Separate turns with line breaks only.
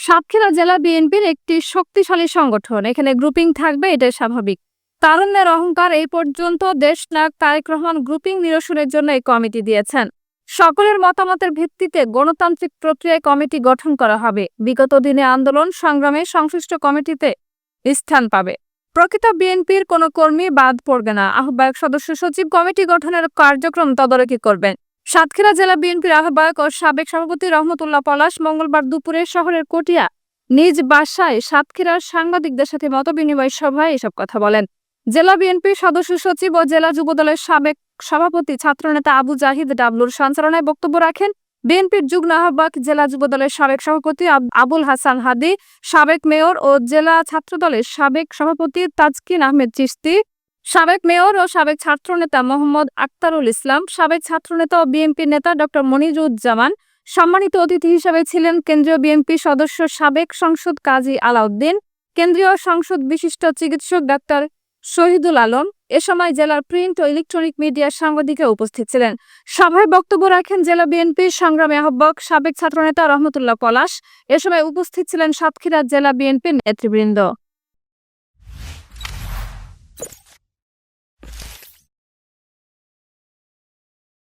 সাতক্ষীরা জেলা বিএনপির একটি শক্তিশালী সংগঠন। এখানে গ্রুপিং থাকবে, এটাই স্বাভাবিক। তারুণ্যের অহংকার, এই পর্যন্ত দেশ নায়ক তারেক রহমান গ্রুপিং নিরসনের জন্য এই কমিটি দিয়েছেন। সকলের মতামতের ভিত্তিতে গণতান্ত্রিক প্রক্রিয়ায় কমিটি গঠন করা হবে। বিগত দিনে আন্দোলন, সংগ্রামে সংশ্লিষ্ট কমিটিতে স্থান পাবে। প্রকৃত বিএনপির কোনো কর্মী বাদ পড়বে না। আহ্বায়ক সদস্য সচিব কমিটি গঠনের কার্যক্রম তদারকি করবেন। সাতক্ষীরা জেলা বিএনপির আহ্বায়ক ও সাবেক সভাপতি রহমতুল্লাহ পলাশ মঙ্গলবার দুপুরে শহরের কটিয়া, নিজ বাসায় সাতক্ষীরার সাংবাদিকদের সাথে মতবিনিময় সভায় এসব কথা বলেন। জেলা বিএনপির সদস্য সচিব ও জেলা যুবদলের সাবেক সভাপতি ছাত্রনেতা আবু জাহিদ ডাবলুর সঞ্চালনায় বক্তব্য রাখেন। বিএনপির যুগ্ম আহ্বায়ক জেলা যুবদলের সাবেক সভাপতি আবুল হাসান হাদি, সাবেক মেয়র ও জেলা ছাত্রদলের সাবেক সভাপতি তাজকিন আহমেদ চিশতি সাবেক মেয়র ও সাবেক ছাত্রনেতা মোহাম্মদ আক্তারুল ইসলাম, সাবেক ছাত্রনেতা ও বিএনপি নেতা ডক্টর মনিরুজ্জামান সম্মানিত অতিথি হিসেবে ছিলেন কেন্দ্রীয় বিএনপি সদস্য সাবেক সংসদ কাজী আলাউদ্দিন, কেন্দ্রীয় সংসদ বিশিষ্ট চিকিৎসক ডাক্তার শহীদুল আলম, এ সময় জেলার প্রিন্ট ও ইলেকট্রনিক মিডিয়ার সাংবাদিকরা উপস্থিত ছিলেন। সভায় বক্তব্য রাখেন জেলা বিএনপির সংগ্রামী আহ্বায়ক সাবেক ছাত্রনেতা রহমতুল্লাহ পলাশ, এ সময় উপস্থিত ছিলেন সাতক্ষীরা জেলা বিএনপির নেতৃবৃন্দ।